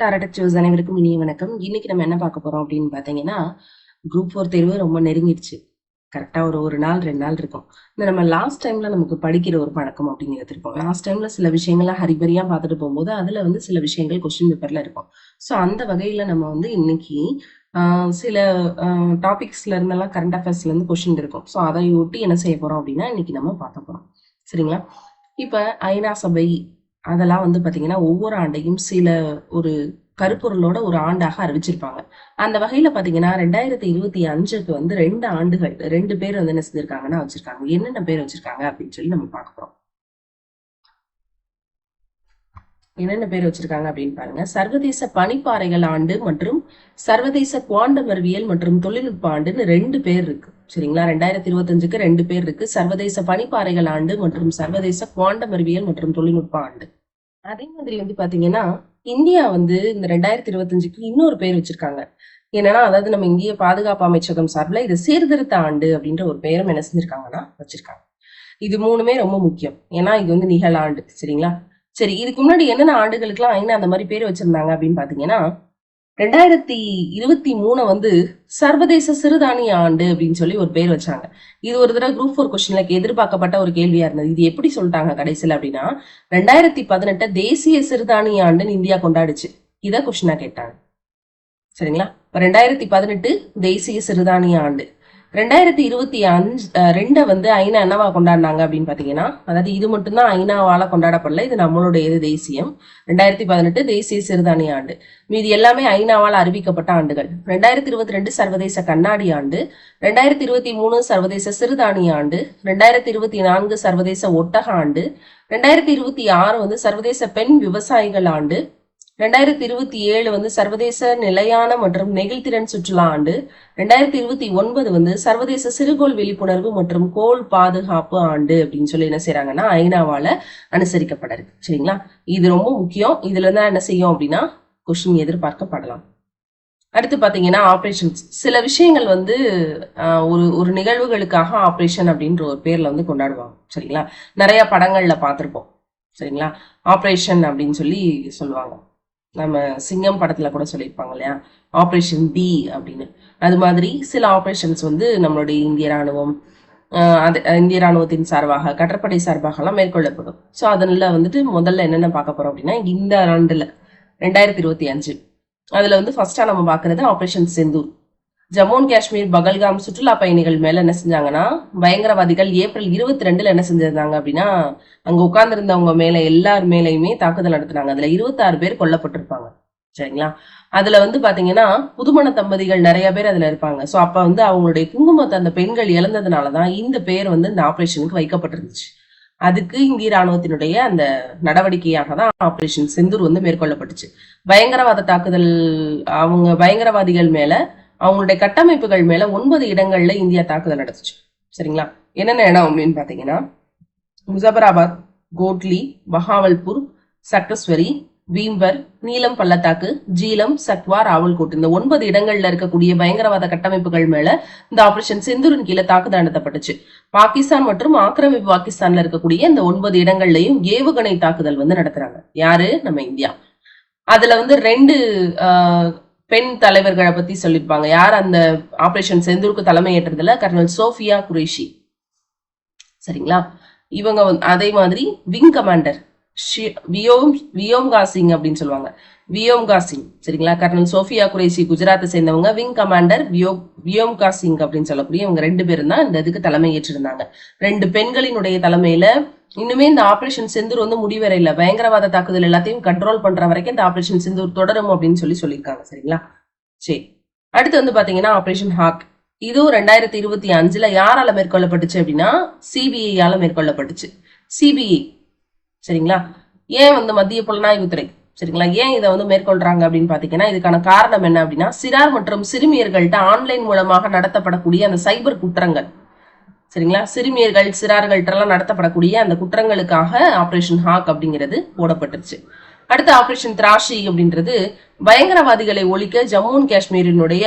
டாரடக் அனைவருக்கும் இனிய வணக்கம். இன்னைக்கு நம்ம என்ன பார்க்க போறோம் அப்படின்னு பார்த்தீங்கன்னா குரூப் ஃபோர் தேர்வு ரொம்ப நெருங்கிடுச்சு. கரெக்டாக ஒரு ஒரு நாள் ரெண்டு நாள் இருக்கும். இந்த நம்ம லாஸ்ட் டைம்ல நமக்கு படிக்கிற ஒரு பழக்கம் அப்படிங்கிறது இருக்கும் லாஸ்ட் டைம்ல சில விஷயங்களை ஹரிபரியா பார்த்துட்டு போகும்போது அதுல வந்து சில விஷயங்கள் கொஸ்டின் பேப்பர்ல இருக்கும். ஸோ அந்த வகையில நம்ம வந்து இன்னைக்கு சில டாபிக்ஸ்ல இருந்தெல்லாம் கரண்ட் அஃபேர்ஸ்ல இருந்து கொஸ்டின் இருக்கும் ஸோ அதை ஒட்டி என்ன செய்ய போறோம் அப்படின்னா இன்னைக்கு நம்ம பார்க்க போறோம். சரிங்களா? இப்ப ஐநா சபை அதெல்லாம் வந்து பார்த்தீங்கன்னா ஒவ்வொரு ஆண்டையும் சில ஒரு கருப்பொருளோட ஒரு ஆண்டாக அறிவிச்சிருப்பாங்க. அந்த வகையில பாத்தீங்கன்னா ரெண்டாயிரத்தி இருபத்தி அஞ்சுக்கு வந்து ரெண்டு ஆண்டுகள் ரெண்டு பேர் வந்து என்ன செஞ்சிருக்காங்கன்னா வச்சிருக்காங்க. என்னென்ன பேர் வச்சிருக்காங்க அப்படின்னு சொல்லி நம்ம பார்க்க போறோம். என்னென்ன பேர் வச்சிருக்காங்க அப்படின்னு பாருங்க. சர்வதேச பனிப்பாறைகள் ஆண்டு மற்றும் சர்வதேச குவாண்டம் அறிவியல் மற்றும் தொழில்நுட்ப ஆண்டுன்னு ரெண்டு பேர் இருக்கு. சரிங்களா? ரெண்டாயிரத்தி இருபத்தஞ்சுக்கு ரெண்டு பேர் இருக்கு. சர்வதேச பனிப்பாறைகள் ஆண்டு மற்றும் சர்வதேச குவாண்டம் அறிவியல் மற்றும் தொழில்நுட்ப ஆண்டு. அதே மாதிரி வந்து பாத்தீங்கன்னா இந்தியா வந்து இந்த ரெண்டாயிரத்தி இருபத்தஞ்சுக்கு இன்னொரு பேர் வச்சிருக்காங்க. என்னன்னா அதாவது நம்ம இந்திய பாதுகாப்பு அமைச்சகம் சார்பில் இது சீர்திருத்த ஆண்டு அப்படின்ற ஒரு பெயரும் என்ன செஞ்சிருக்காங்கன்னா வச்சிருக்காங்க. இது மூணுமே ரொம்ப முக்கியம். ஏன்னா இது வந்து நிகழாண்டு சரிங்களா? சரி இதுக்கு முன்னாடி என்னென்ன ஆண்டுகளுக்குலாம் என்ன அந்த மாதிரி பேர் வச்சிருந்தாங்க அப்படின்னு பாத்தீங்கன்னா ரெண்டாயிரத்தி இருபத்தி மூணு வந்து சர்வதேச சிறுதானிய ஆண்டு அப்படின்னு சொல்லி ஒரு பேர் வச்சாங்க. இது ஒரு தடவை குரூப் ஃபோர் கொஸ்டின்ல எதிர்பார்க்கப்பட்ட ஒரு கேள்வியா இருந்தது. இது எப்படி சொல்லிட்டாங்க கடைசியில் அப்படின்னா ரெண்டாயிரத்தி பதினெட்டை தேசிய சிறுதானிய ஆண்டுன்னு இந்தியா கொண்டாடுச்சு. இதை கொஸ்டினா கேட்டாங்க. சரிங்களா? இப்ப ரெண்டாயிரத்தி பதினெட்டு தேசிய சிறுதானிய ஆண்டு. ரெண்டாயிரத்தி இருபத்தி அஞ்சு ரெண்டை வந்து ஐநா என்னவா கொண்டாடினாங்க அப்படின்னு பார்த்தீங்கன்னா அதாவது இது மட்டும்தான் ஐநாவால் கொண்டாடப்படல இது நம்மளுடைய இது தேசியம். ரெண்டாயிரத்தி பதினெட்டு தேசிய சிறுதானிய ஆண்டு. மீதி எல்லாமே ஐநாவால் அறிவிக்கப்பட்ட ஆண்டுகள். ரெண்டாயிரத்தி இருபத்தி ரெண்டு சர்வதேச கண்ணாடி ஆண்டு. ரெண்டாயிரத்தி இருபத்தி மூணு சர்வதேச சிறுதானிய ஆண்டு. ரெண்டாயிரத்தி இருபத்தி நான்கு சர்வதேச ஒட்டக ஆண்டு. ரெண்டாயிரத்தி இருபத்தி ஆறு வந்து சர்வதேச பெண் விவசாயிகள் ஆண்டு. ரெண்டாயிரத்தி இருபத்தி ஏழு வந்து சர்வதேச நிலையான மற்றும் நெகிழ்திறன் சுற்றுலா ஆண்டு. ரெண்டாயிரத்தி இருபத்தி ஒன்பது வந்து சர்வதேச சிறுகோள் விழிப்புணர்வு மற்றும் கோள் பாதுகாப்பு ஆண்டு அப்படின்னு சொல்லி என்ன செய்யறாங்கன்னா ஐநாவால அனுசரிக்கப்பட இருக்கு சரிங்களா? இது ரொம்ப முக்கியம். இதுல தான் என்ன செய்யும் அப்படின்னா கொஸ்டின் எதிர்பார்க்கப்படலாம். அடுத்து பாத்தீங்கன்னா ஆப்ரேஷன்ஸ் சில விஷயங்கள் வந்து ஒரு ஒரு நிகழ்வுகளுக்காக ஆப்ரேஷன் அப்படின்ற ஒரு பேர்ல வந்து கொண்டாடுவாங்க. சரிங்களா? நிறைய படங்கள்ல பார்த்துருப்போம். சரிங்களா? ஆப்ரேஷன் அப்படின்னு சொல்லி சொல்லுவாங்க. நம்ம சிங்கம் படத்துல கூட சொல்லியிருப்பாங்க இல்லையா? ஆப்ரேஷன் டி அப்படின்னு. அது மாதிரி சில ஆப்ரேஷன்ஸ் வந்து நம்மளுடைய இந்திய ராணுவம் அது இந்திய ராணுவத்தின் சார்பாக கடற்படை சார்பாக எல்லாம் மேற்கொள்ளப்படும். ஸோ அதனால வந்துட்டு முதல்ல என்னென்ன பார்க்க போறோம் அப்படின்னா இந்த ஆண்டுல ரெண்டாயிரத்தி இருபத்தி அஞ்சு. அதுல வந்து ஃபர்ஸ்டா நம்ம பார்க்கறது ஆப்ரேஷன் செந்தூர் ஜம்மு அண்ட் காஷ்மீர் பகல்காம் சுற்றுலா பயணிகள் மேல என்ன செஞ்சாங்கன்னா பயங்கரவாதிகள் ஏப்ரல் இருபத்தி ரெண்டுல என்ன செஞ்சிருந்தாங்க அப்படின்னா அங்க உட்கார்ந்துருந்தவங்க மேல எல்லார் மேலையுமே தாக்குதல் நடத்தினாங்க. அதுல இருபத்தாறு பேர் கொல்லப்பட்டிருப்பாங்க. சரிங்களா? அதுல வந்து பாத்தீங்கன்னா புதுமண தம்பதிகள் நிறைய பேர் அதுல இருப்பாங்க. சோ அப்ப வந்து அவங்களுடைய குங்குமத்தை அந்த பெண்கள் இழந்ததுனாலதான் இந்த பேர் வந்து இந்த ஆபரேஷனுக்கு வைக்கப்பட்டிருந்துச்சு. அதுக்கு இந்திய ராணுவத்தினுடைய அந்த நடவடிக்கையாக தான் ஆபரேஷன் செந்தூர் வந்து மேற்கொள்ளப்பட்டுச்சு. பயங்கரவாத தாக்குதல் அவங்க பயங்கரவாதிகள் மேல அவங்களுடைய கட்டமைப்புகள் மேல ஒன்பது இடங்கள்ல இந்தியா தாக்குதல் நடத்துச்சு. சரிங்களா? என்னென்ன இடம் அப்படின்னு பாத்தீங்கன்னா முசபராபாத் கோட்லி பஹாவல்பூர் சட்டஸ்வரி வீம்பர் நீலம் பள்ளத்தாக்கு ஜீலம் சக்வா ராவல்கோட். இந்த ஒன்பது இடங்கள்ல இருக்கக்கூடிய பயங்கரவாத கட்டமைப்புகள் மேல இந்த ஆபரேஷன் செந்தூரின் கீழே தாக்குதல் நடத்தப்பட்டுச்சு. பாகிஸ்தான் மற்றும் ஆக்கிரமிப்பு பாகிஸ்தான்ல இருக்கக்கூடிய இந்த ஒன்பது இடங்கள்லயும் ஏவுகணை தாக்குதல் வந்து நடத்துறாங்க. யாரு? நம்ம இந்தியா. அதுல வந்து ரெண்டு ஆஹ், பெண் தலைவர்களை பத்தி சொல்லியிருப்பாங்க. யார் அந்த ஆபரேஷன் செந்தூருக்கு தலைமை ஏற்றதுல? Kernel Sofia Qureshi. சரிங்களா? இவங்க அதே மாதிரி விங் கமாண்டர் வியோம் வியோம்கா சிங் அப்படின்னு சொல்லுவாங்க. வியோம்கா சிங். சரிங்களா? கர்னல் சோஃபியா குரேஷி குஜராத்தை சேர்ந்தவங்க. விங் கமாண்டர் வியோ வியோம்கா சிங் அப்படின்னு சொல்லக்கூடிய இவங்க ரெண்டு பேரும் தான் இந்த இதுக்கு தலைமை ஏற்றிருந்தாங்க. ரெண்டு பெண்களினுடைய தலைமையில இன்னுமே இந்த ஆபரேஷன் செந்தூர் வந்து முடிவரையில. பயங்கரவாத தாக்குதல் எல்லாத்தையும் கண்ட்ரோல் பண்ற வரைக்கும் இந்த ஆபரேஷன் செந்தூர் தொடரும் அப்படின்னு சொல்லி சொல்லியிருக்காங்க சரிங்களா? சரி. அடுத்து வந்து பாத்தீங்கன்னா ஆபரேஷன் ஹாக். இதுவும் ரெண்டாயிரத்தி இருபத்தி அஞ்சுல யாரால மேற்கொள்ளப்பட்டுச்சு அப்படின்னா சிபிஐயால மேற்கொள்ளப்பட்டுச்சு. சிபிஐ சரிங்களா? ஏன் வந்து மத்திய புலனாய்வுத்துறை சரிங்களா? ஏன் இதை வந்து மேற்கொள்றாங்க அப்படின்னு பாத்தீங்கன்னா இதுக்கான காரணம் என்ன அப்படின்னா சிறார் மற்றும் சிறுமியர்கள்ட்ட ஆன்லைன் மூலமாக நடத்தப்படக்கூடிய அந்த சைபர் குற்றங்கள். சரிங்களா? சிறுமியர்கள் சிறார்கள்ட்டெல்லாம் நடத்தப்படக்கூடிய அந்த குற்றங்களுக்காக ஆப்ரேஷன் ஹாக் அப்படிங்கிறது போடப்பட்டுருச்சு. அடுத்த ஆபரேஷன் திராஷி அப்படின்றது பயங்கரவாதிகளை ஒழிக்க ஜம்மு அண்ட் காஷ்மீரினுடைய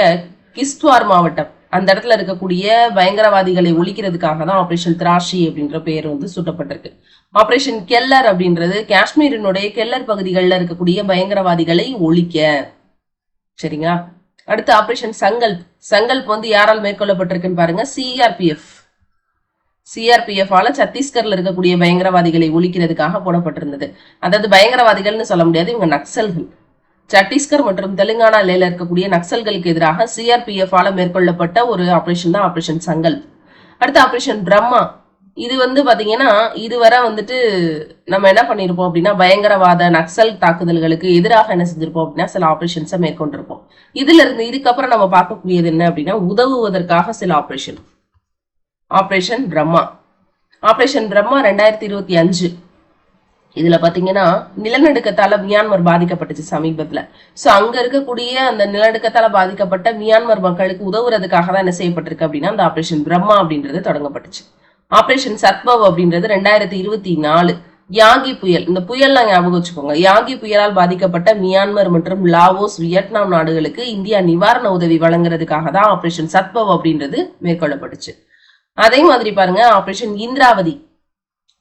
கிஸ்துவார் மாவட்டம். அந்த இடத்துல இருக்கக்கூடிய பயங்கரவாதிகளை ஒழிக்கிறதுக்காக தான் ஆபரேஷன் திராஷி அப்படின்ற பெயர் வந்து சுட்டப்பட்டிருக்கு. ஆபரேஷன் கெல்லர் அப்படின்றது காஷ்மீரினுடைய கெல்லர் பகுதிகளில் இருக்கக்கூடிய பயங்கரவாதிகளை ஒழிக்க. சரிங்களா? அடுத்து ஆபரேஷன் சங்கல்ப் சங்கல்ப் வந்து யாரால் மேற்கொள்ளப்பட்டிருக்குன்னு பாருங்க சிஆர்பிஎஃப் சிஆர்பிஎஃப் ஆல சத்தீஸ்கர்ல இருக்கக்கூடிய பயங்கரவாதிகளை ஒழிக்கிறதுக்காக போடப்பட்டிருந்தது. அதாவது பயங்கரவாதிகள்னு சொல்ல முடியாது இவங்க நக்சல்கள். சத்தீஸ்கர் மற்றும் தெலுங்கானால இருக்கக்கூடிய நக்சல்களுக்கு எதிராக சிஆர்பிஎஃப் ஆல மேற்கொள்ளப்பட்ட ஒரு ஆபரேஷன் தான் ஆபரேஷன் சங்கல். அடுத்து ஆபரேஷன் பிரம்மா. இது வந்து பாத்தீங்கன்னா இதுவரை வந்துட்டு நம்ம என்ன பண்ணிருப்போம் அப்படின்னா பயங்கரவாத நக்சல் தாக்குதல்களுக்கு எதிராக என்ன செஞ்சிருப்போம் அப்படின்னா சில ஆபரேஷன்ஸை மேற்கொண்டிருப்போம். இதுல இருந்து இதுக்கப்புறம் நம்ம பார்க்கக்கூடியது என்ன அப்படின்னா உதவுவதற்காக சில operation operation Brahma operation Brahma ரெண்டாயிரத்தி இருபத்தி அஞ்சு. இதுல பாத்தீங்கன்னா நிலநடுக்கத்தால மியான்மர் பாதிக்கப்பட்டுச்சு சமீபத்துல. சோ அங்க இருக்கக்கூடிய அந்த நிலநடுக்கத்தால பாதிக்கப்பட்ட மியான்மர் மக்களுக்கு உதவுறதுக்காக தான் என்ன செய்யப்பட்டிருக்கு அப்படின்னா அந்த ஆபரேஷன் பிரம்மா அப்படின்றது தொடங்கப்பட்டுச்சு. ஆபரேஷன் சத்பவ் அப்படின்றது ரெண்டாயிரத்தி இருபத்தி நாலு. யாகி புயல். இந்த புயல்லாம் ஞாபகம் வச்சுக்கோங்க. யாகி புயலால் பாதிக்கப்பட்ட மியான்மர் மற்றும் லாவோஸ் வியட்நாம் நாடுகளுக்கு இந்தியா நிவாரண உதவி வழங்குறதுக்காக தான் ஆபரேஷன் சத்பவ் அப்படின்றது மேற்கொள்ளப்பட்டுச்சு. அதே மாதிரி பாருங்க ஆப்ரேஷன் இந்திராவதி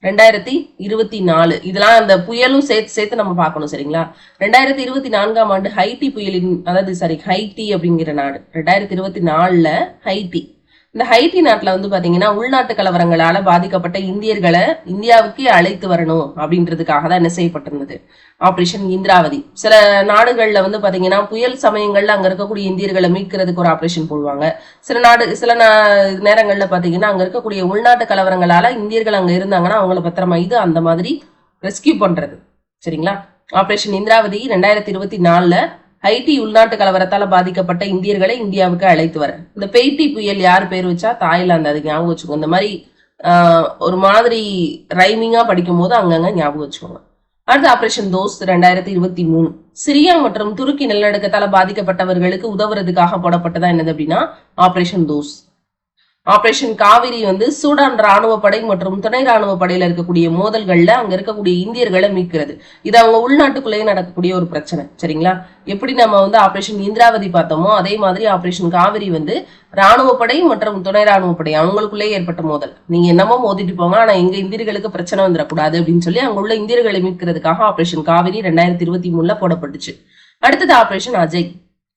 ரெண்டாயிரத்தி இருபத்தி நாலு. இதெல்லாம் அந்த புயலும் சேர்த்து சேர்த்து நம்ம பார்க்கணும் சரிங்களா? ரெண்டாயிரத்தி இருபத்தி நான்காம் ஆண்டு ஹைட்டி புயலின் அதாவது சாரி ஹைட்டி அப்படிங்கிற நாடு. ரெண்டாயிரத்தி இருபத்தி நாலுல ஹைட்டி. இந்த ஹைட்டி நாட்டில் வந்து பார்த்தீங்கன்னா உள்நாட்டு கலவரங்களால் பாதிக்கப்பட்ட இந்தியர்களை இந்தியாவுக்கே அழைத்து வரணும் அப்படின்றதுக்காக தான் என்ன செய்யப்பட்டிருந்தது. ஆப்ரேஷன் இந்திராவதி. சில நாடுகளில் வந்து பார்த்தீங்கன்னா புயல் சமயங்களில் அங்கே இருக்கக்கூடிய இந்தியர்களை மீட்கிறதுக்கு ஒரு ஆப்ரேஷன் போடுவாங்க. சில நாடு சில நா- பார்த்தீங்கன்னா அங்கே இருக்கக்கூடிய உள்நாட்டு கலவரங்களால் இந்தியர்கள் அங்கே இருந்தாங்கன்னா அவங்கள பத்திரமா இது அந்த மாதிரி ரெஸ்கியூ பண்ணுறது சரிங்களா? ஆப்ரேஷன் இந்திராவதி ரெண்டாயிரத்தி இருபத்தி நாலில் ஹைட்டி உள்நாட்டு கலவரத்தால பாதிக்கப்பட்ட இந்தியர்களை இந்தியாவுக்கு அழைத்து வர. இந்த பெய்டி புயல் யார் பேர் வச்சா தாய்லாந்து அது ஞாபகம் வச்சுக்கோங்க இந்த மாதிரி ஒரு மாதிரி ரைமிங்கா படிக்கும் போது அங்கங்க ஞாபகம் வச்சுக்கோங்க. அடுத்து ஆபரேஷன் தோஸ் ரெண்டாயிரத்தி இருபத்தி மூணு. சிரியா மற்றும் துருக்கி நிலநடுக்கத்தால பாதிக்கப்பட்டவர்களுக்கு உதவுறதுக்காக போடப்பட்டதா என்னது அப்படின்னா ஆபரேஷன் தோஸ். ஆபரேஷன் காவிரி வந்து சூடான் ராணுவ படை மற்றும் துணை ராணுவ படையில இருக்கக்கூடிய மோதல்கள்ல அங்க இருக்கக்கூடிய இந்தியர்களை மீட்கிறது. இது அவங்க உள்நாட்டுக்குள்ளேயே நடக்கக்கூடிய ஒரு பிரச்சனை. சரிங்களா? எப்படி நம்ம வந்து ஆபரேஷன் இந்திராவதி பார்த்தோமோ அதே மாதிரி ஆபரேஷன் காவிரி வந்து ராணுவ படை மற்றும் துணை ராணுவ படை. அவங்களுக்குள்ளேயே ஏற்பட்ட மோதல். நீங்க என்னமோ மோதிட்டு போங்க ஆனா எங்க இந்தியர்களுக்கு பிரச்சனை வந்துடக்கூடாது அப்படின்னு சொல்லி அங்க உள்ள இந்தியர்களை மீட்கிறதுக்காக ஆபரேஷன் காவிரி ரெண்டாயிரத்தி இருபத்தி மூணுல போடப்பட்டுச்சு. அடுத்தது ஆபரேஷன் அஜய்.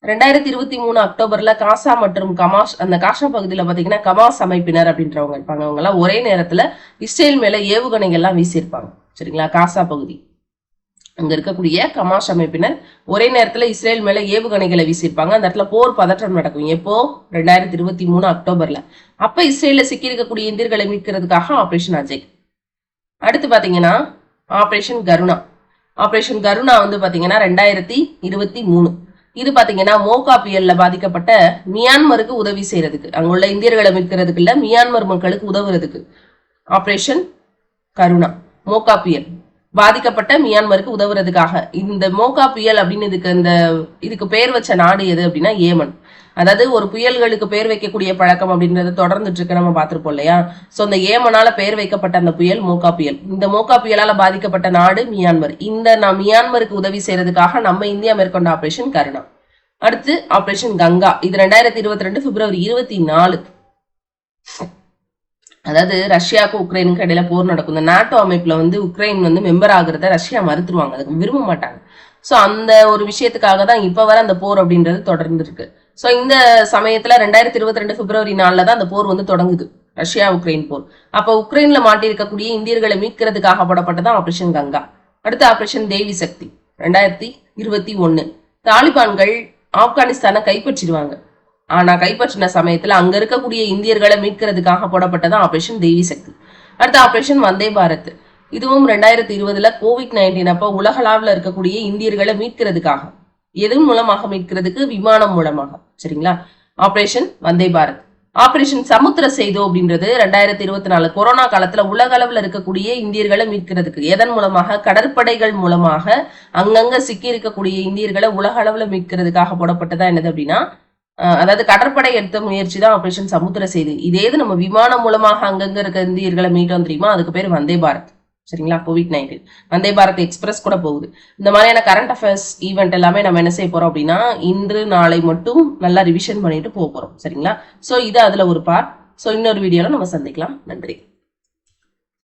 ரெண்டாயிரத்தி இருபத்தி மூணு அக்டோபர்ல காசா மற்றும் கமாஷ் அந்த காஷா பகுதியில பாத்தீங்கன்னா கமாஸ் அமைப்பினர் அப்படின்றவங்க இருப்பாங்க. அவங்க எல்லாம் ஒரே நேரத்துல இஸ்ரேல் மேல ஏவுகணைகள் எல்லாம் வீசியிருப்பாங்க. சரிங்களா? காசா பகுதி. அங்க இருக்கக்கூடிய கமாஷ் அமைப்பினர் ஒரே நேரத்துல இஸ்ரேல் மேல ஏவுகணைகளை வீசியிருப்பாங்க. அந்த இடத்துல போர் பதற்றம் நடக்கும். எப்போ? ரெண்டாயிரத்தி இருபத்தி மூணு அக்டோபர்ல. அப்ப இஸ்ரேல சிக்கி இருக்கக்கூடிய இந்தியர்களை மீட்கிறதுக்காக ஆபரேஷன் அஜய். அடுத்து பாத்தீங்கன்னா ஆபரேஷன் கருணா. ஆபரேஷன் கருணா வந்து பாத்தீங்கன்னா ரெண்டாயிரத்தி இருபத்தி மூணு. இது பாத்தீங்கன்னா மோகா புயல்ல பாதிக்கப்பட்ட மியான்மருக்கு உதவி செய்யறதுக்கு. அங்குள்ள இந்தியர்களை மீட்கிறதுக்கு இல்ல மியான்மர் மக்களுக்கு உதவுறதுக்கு. ஆபரேஷன் கருணா மோகா புயல். பாதிக்கப்பட்ட மியான்மருக்கு உதவுறதுக்காக. இந்த மோகா புயல் அப்படின்னு இதுக்கு இந்த இதுக்கு பெயர் வச்ச நாடு எது அப்படின்னா ஏமன். அதாவது ஒரு புயல்களுக்கு பெயர் வைக்கக்கூடிய பழக்கம் அப்படின்றது தொடர்ந்துட்டு இருக்கு நம்ம பார்த்துருப்போம் இல்லையா? ஸோ இந்த ஏமனால பெயர் வைக்கப்பட்ட அந்த புயல் மோகா புயல். இந்த மோகா புயலால பாதிக்கப்பட்ட நாடு மியான்மர். இந்த நான் மியான்மருக்கு உதவி செய்யறதுக்காக நம்ம இந்தியா மேற்கொண்ட ஆபரேஷன் கருணா. அடுத்து ஆபரேஷன் கங்கா. இது ரெண்டாயிரத்தி இருபத்தி ரெண்டு பிப்ரவரி இருபத்தி நாலு அதாவது ரஷ்யாவுக்கும் உக்ரைனுக்கு இடையில போர் நடக்கும். இந்த நாட்டோ அமைப்புல வந்து உக்ரைன் வந்து மெம்பர் ஆகுறத ரஷ்யா மறுத்துருவாங்க. அதுக்கு விரும்ப மாட்டாங்க. ஸோ அந்த ஒரு விஷயத்துக்காக தான் இப்போ வர அந்த போர் அப்படின்றது தொடர்ந்து இருக்கு ஸோ இந்த சமயத்தில் ரெண்டாயிரத்தி இருபத்தி ரெண்டு பிப்ரவரி நாளில் தான் அந்த போர் வந்து தொடங்குது. ரஷ்யா உக்ரைன் போர். அப்போ உக்ரைன்ல மாட்டியிருக்கக்கூடிய இந்தியர்களை மீட்கிறதுக்காக போடப்பட்டதான் ஆபரேஷன் கங்கா அடுத்து ஆபரேஷன் தேவி சக்தி ரெண்டாயிரத்தி இருபத்தி ஒன்று தாலிபான்கள் ஆப்கானிஸ்தானை கைப்பற்றிடுவாங்க. ஆனா கைப்பற்றின சமயத்துல அங்க இருக்கக்கூடிய இந்தியர்களை மீட்கிறதுக்காக போடப்பட்டதான் ஆபரேஷன் தேவி சக்தி அடுத்து ஆபரேஷன் வந்தே பாரத் இதுவும் ரெண்டாயிரத்தி இருபதுல கோவிட் நைன்டீன் அப்போ உலகளாவில் இருக்கக்கூடிய இந்தியர்களை மீட்கிறதுக்காக. எது மூலமாக மீட்கிறதுக்கு? விமானம் மூலமாக. சரிங்களா? ஆபரேஷன் வந்தே பாரத். ஆபரேஷன் சமுத்திர செய்தோ அப்படின்றது ரெண்டாயிரத்தி இருபத்தி நாலு கொரோனா காலத்துல உலக அளவுல இருக்கக்கூடிய இந்தியர்களை மீட்கிறதுக்கு. எதன் மூலமாக? கடற்படைகள் மூலமாக அங்கங்க சிக்கி இருக்கக்கூடிய இந்தியர்களை உலக அளவுல மீட்கிறதுக்காக போடப்பட்டதா என்னது அப்படின்னா அதாவது கடற்படை எடுத்த முயற்சி தான் ஆபரேஷன் சமுத்திர செய்தி இதே இது நம்ம விமானம் மூலமாக அங்கங்க இருக்க இந்தியர்களை மீட்டோம் தெரியுமா? அதுக்கு பேர் வந்தே பாரத். சரிங்களா? Covid nineteen Vande Bharat express கூட போகுது. இந்த மாதிரியான கரண்ட் அஃபேர்ஸ் ஈவெண்ட் எல்லாமே நம்ம என்ன செய்ய போறோம் அப்படின்னா இன்று நாளை மட்டும் நல்லா ரிவிஷன் பண்ணிட்டு போக போறோம். சரிங்களா? சோ இது அதுல ஒரு பார்ட் சோ இன்னொரு வீடியோல நம்ம சந்திக்கலாம். நன்றி.